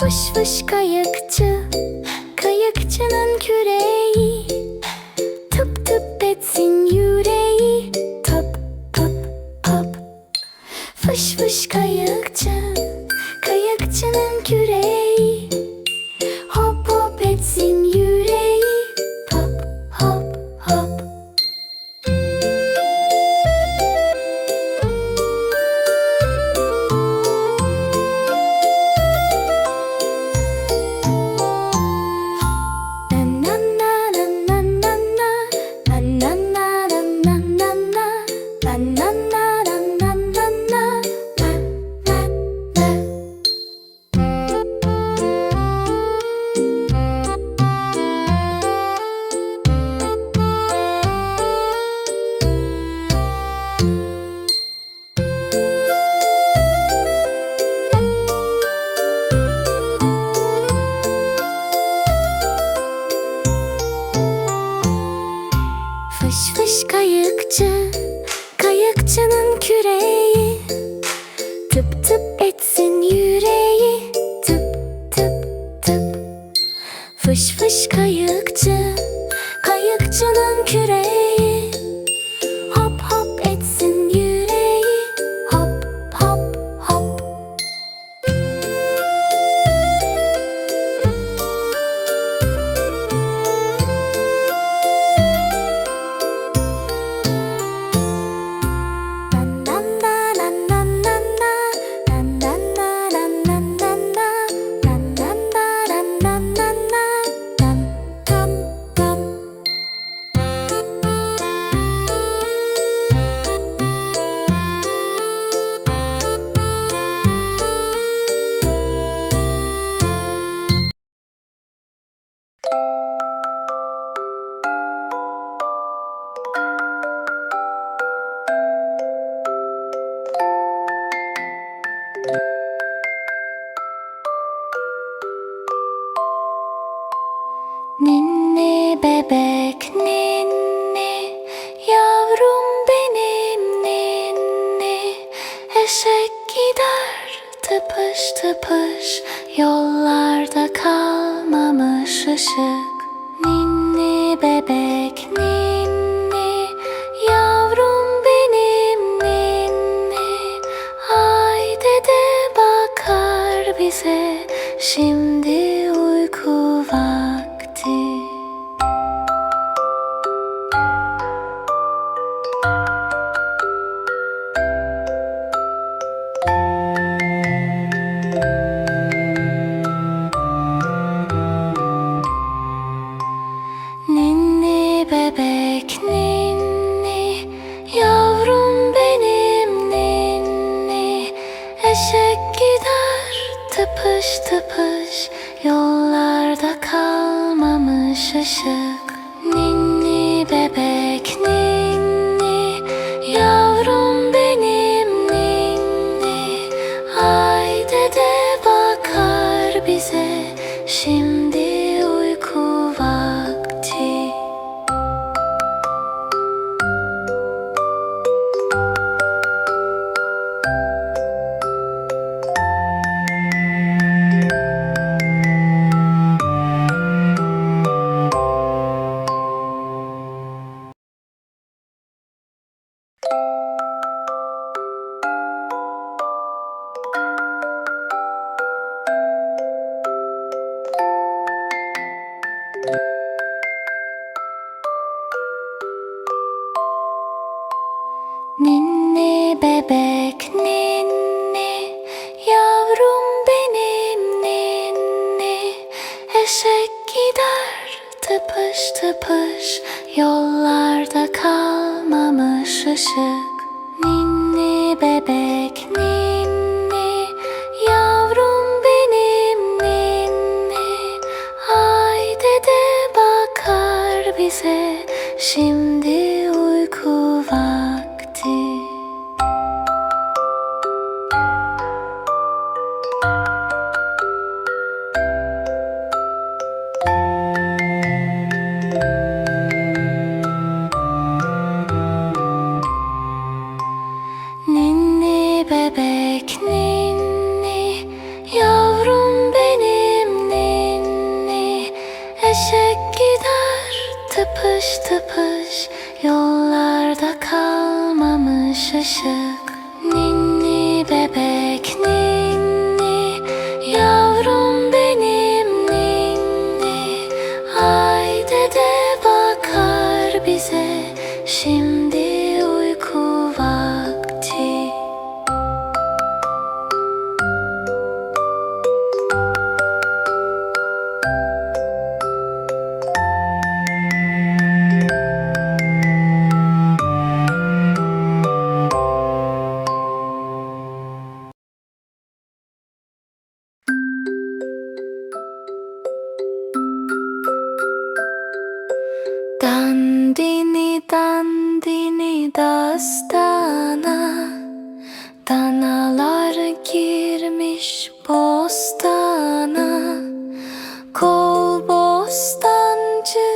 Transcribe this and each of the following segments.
Fış fış kayıkçı Kayıkçının küreği. Tıp tıp etsin yüreği Top top pop Fış fış kayıkçı Kayıkçının küreği tıp Fış fış kayıkçı Kayıkçının küreği ninni Yavrum benim ninni Eşek gider tıpış tıpış. Yollarda kalmamış ışık. Ninni bebek ninni Yavrum benim ninni. Ay dede bakar bize. Şimdi bebek ninni Yavrum benim ninni. Eşek gider tıpış tıpış Yollarda kalmamış ışık Ninni bebek ninni Yavrum benim ninni Eşek gider tıpış tıpış Yollarda kalmamış ışık. Ninni bebek ninni Yavrum benim ninni Ay dede bakar bize Şimdi Güneş bostana Kol bostancı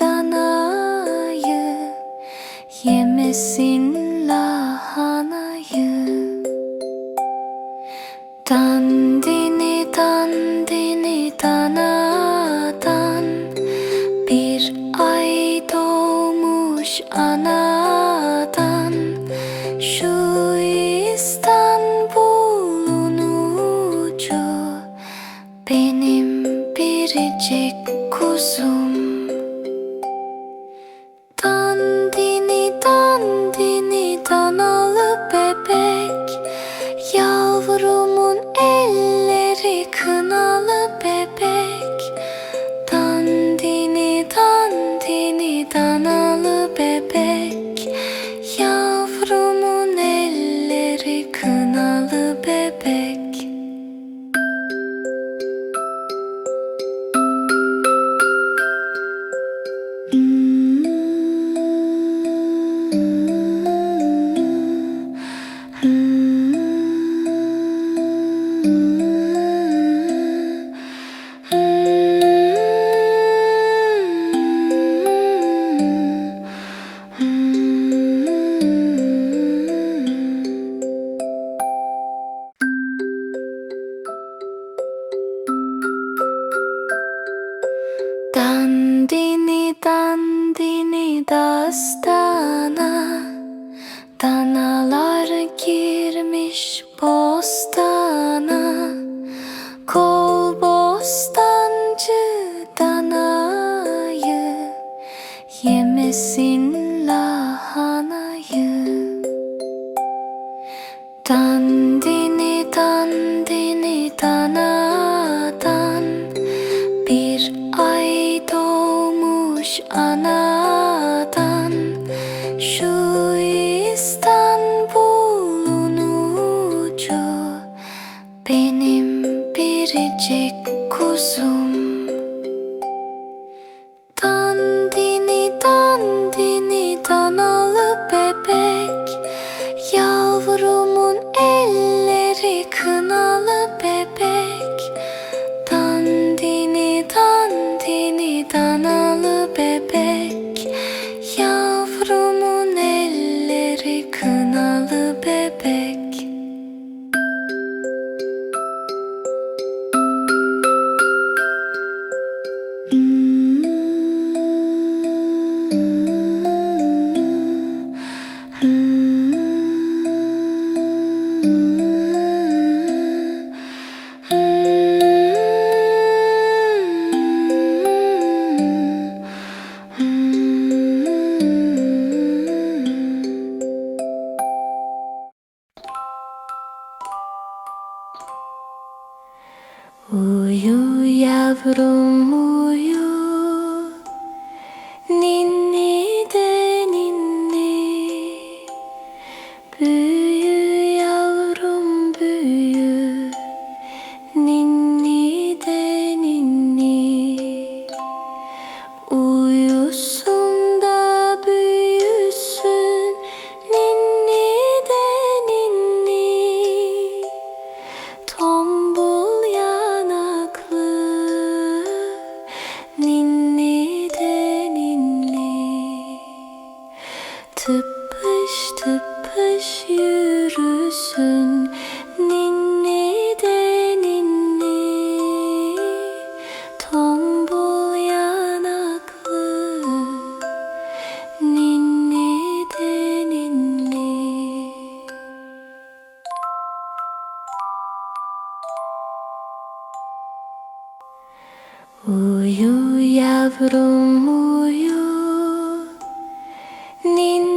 danayı Yemesin lahanayı. Dandini dandini danadan Bir ay doğmuş ana so Uyu yavrumuyu Güneş ninni de ninni. Tombul ninni de ninni. Uyu yavrum uyu. Ninni